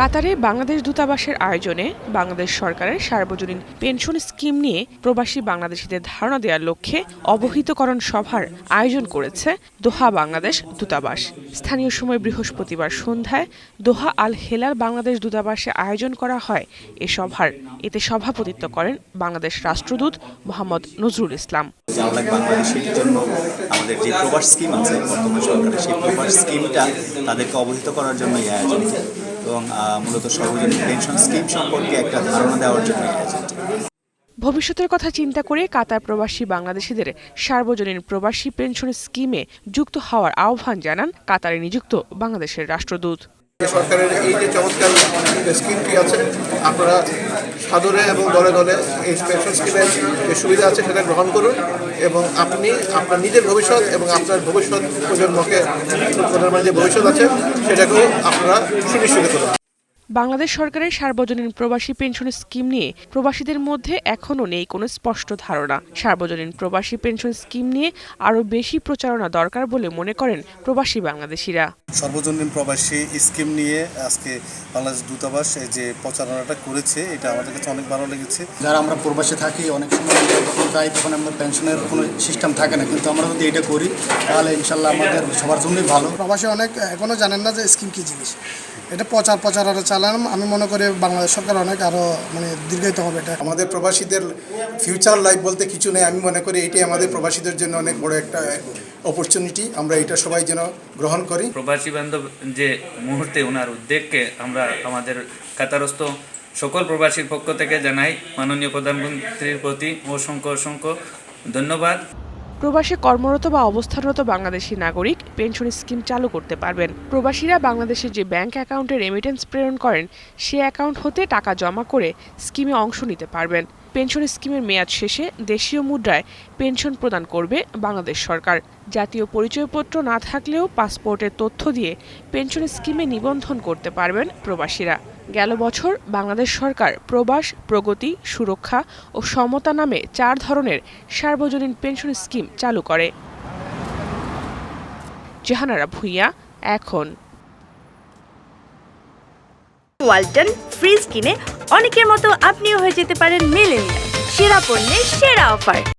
কাতারে বাংলাদেশ দূতাবাসের আয়োজনে বাংলাদেশ সরকারের সার্বজনীন পেনশন স্কিম নিয়ে প্রবাসী বাংলাদেশিদের ধারণা দেওয়ার লক্ষ্যে অবহিতকরণ সভার আয়োজন করেছে দোহা বাংলাদেশ দূতাবাস। স্থানীয় সময় বৃহস্পতিবার সন্ধ্যায় দোহা আল হেলাল বাংলাদেশ দূতাবাসে আয়োজন করা হয় এ সভার। এতে সভাপতিত্ব করেন বাংলাদেশ রাষ্ট্রদূত মোহাম্মদ নজরুল ইসলাম। আমাদের যে প্রবাস স্কিম আছে, বর্তমান সরকারের সেই প্রবাস স্কিমটা তাদেরকে অবহিত করার জন্য এই আয়োজন। এবং মূলত সর্বজনীন পেনশন স্কিম সম্পর্কে একটা ধারণা দেওয়ার জন্য ভবিষ্যতের কথা চিন্তা করে কাতার প্রবাসী বাংলাদেশিদের সার্বজনীন প্রবাসী পেনশন স্কিমে যুক্ত হওয়ার আহ্বান জানান কাতারে নিযুক্ত বাংলাদেশের রাষ্ট্রদূত। সরকারের এই যে চমৎকার স্কিমটি আছে আপনারা সাদরে এবং দলে দলে এই পেনশন স্কিমের যে সুবিধা আছে সেটা গ্রহণ করুন এবং আপনি আপনার নিজের ভবিষ্যৎ এবং আপনার ভবিষ্যৎ প্রজন্মকে প্রজন্মের যে ভবিষ্যৎ আছে সেটাকেও আপনারা সুনিশ্চিত করুন। বাংলাদেশ সরকারের সার্বজনীন প্রবাসী পেনশন স্কিম নিয়ে প্রবাসীদের মধ্যে এখনও নেই কোনো স্পষ্ট ধারণা। সার্বজনীন প্রবাসী পেনশন স্কিম নিয়ে আরও বেশি প্রচারণা দরকার বলে মনে করেন প্রবাসী বাংলাদেশিরা। সর্বজনীন প্রবাসী স্কিম নিয়ে আজকে বাংলাদেশ দূতাবাস এই যে প্রচারণাটা করেছে এটা আমাদের কাছে অনেক ভালো লেগেছে। যারা আমরা প্রবাসে থাকি অনেক সময় যখন যাই তখন আমাদের পেনশনের কোনো সিস্টেম থাকে না। কিন্তু আমরা যদি এটা করি তাহলে ইনশাল্লাহ আমাদের সবার জন্যই ভালো। প্রবাসী অনেক এখনও জানেন না যে স্কিম কি জিনিস। এটা প্রচার প্রচার আরও চালান আমি মনে করি বাংলাদেশ সরকার অনেক আরও মানে দীর্ঘায়িত হবে এটা। আমাদের প্রবাসীদের ফিউচার লাইফ বলতে কিছু নেই আমি মনে করি এটি আমাদের প্রবাসীদের জন্য অনেক বড় একটা অপরচুনিটি আমরা এটা সবাই যেন গ্রহণ করি। প্রবাসী বান্ধব যে মুহূর্তে ওনার উদ্যোগকে আমরা আমাদের কাতারস্থ সকল প্রবাসীর পক্ষ থেকে জানাই। মাননীয় প্রধানমন্ত্রীর প্রতি অসংখ্য অসংখ্য ধন্যবাদ। প্রবাসে কর্মরত বা অবস্থানরত বাংলাদেশি নাগরিক পেনশন স্কিম চালু করতে পারবেন। প্রবাসীরা বাংলাদেশের যে ব্যাংক অ্যাকাউন্টে রেমিটেন্স প্রেরণ করেন, সে অ্যাকাউন্ট হতে টাকা জমা করে স্কিমে অংশ নিতে পারবেন। পেনশন স্কিমের মেয়াদ শেষে দেশীয় মুদ্রায় পেনশন প্রদান করবে বাংলাদেশ সরকার। জাতীয় পরিচয়পত্র না থাকলেও পাসপোর্টের তথ্য দিয়ে পেনশন স্কিমে নিবন্ধন করতে পারবেন প্রবাসীরা। গেল বছর বাংলাদেশ সরকার প্রবাস, প্রগতি, সুরক্ষা ও সমতা নামে চার ধরনের সার্বজনীন পেনশন স্কিম চালু করে। জাহানারা ভুইয়া, এখন। ওয়ালটন ফ্রিজ কিনে অনেকের মতো আপনিও হয়ে যেতে পারেন মেলেনিয়া সেরা পণ্যের সেরা অফার।